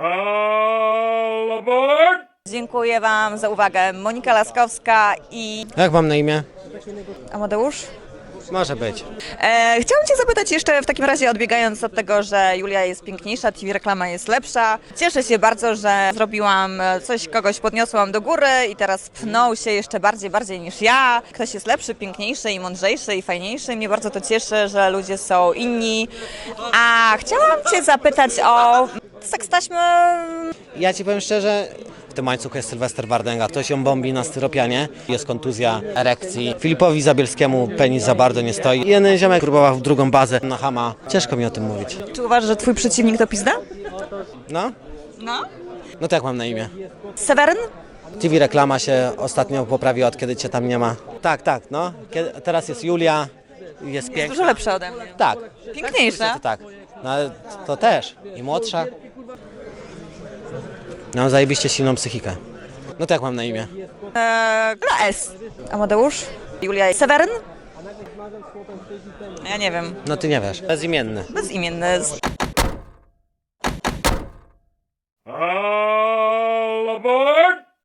All aboard! Dziękuję Wam za uwagę. Monika Laskowska i Jak mam na imię? Amadeusz. Może być. E, chciałam Cię zapytać jeszcze w takim razie, odbiegając od tego, że Julia jest piękniejsza, TV reklama jest lepsza. Cieszę się bardzo, że zrobiłam e, coś, kogoś podniosłam do góry i teraz pnął się jeszcze bardziej, bardziej niż ja. Ktoś jest lepszy, piękniejszy i mądrzejszy i fajniejszy. Mnie bardzo to cieszy, że ludzie są inni. A chciałam Cię zapytać o seks taśmy Ja ci powiem szczerze, w tym łańcuchu jest Sylwester Wardęga. Ktoś ją bombi na styropianie. Jest kontuzja erekcji. Filipowi Zabielskiemu penis za bardzo nie stoi. Jeden ziomek próbował w drugą bazę na Hama. Ciężko mi o tym mówić. Czy uważasz, że Twój przeciwnik to pizda? No? No. No to jak mam na imię? Seweryn? TV reklama się ostatnio poprawiła, od kiedy cię tam nie ma. Tak, tak, no. Kiedy, teraz jest Julia, jest Dużo piękna. lepsza ode mnie. Tak. Piękniejsza. To tak. No ale to też. I młodsza. Mam zajebiście silną psychikę. No to jak mam na imię? Eee, na S. Amadeusz? Julia Seweryn? Ja nie wiem. No ty nie wiesz. Bezimienny. Bezimienny.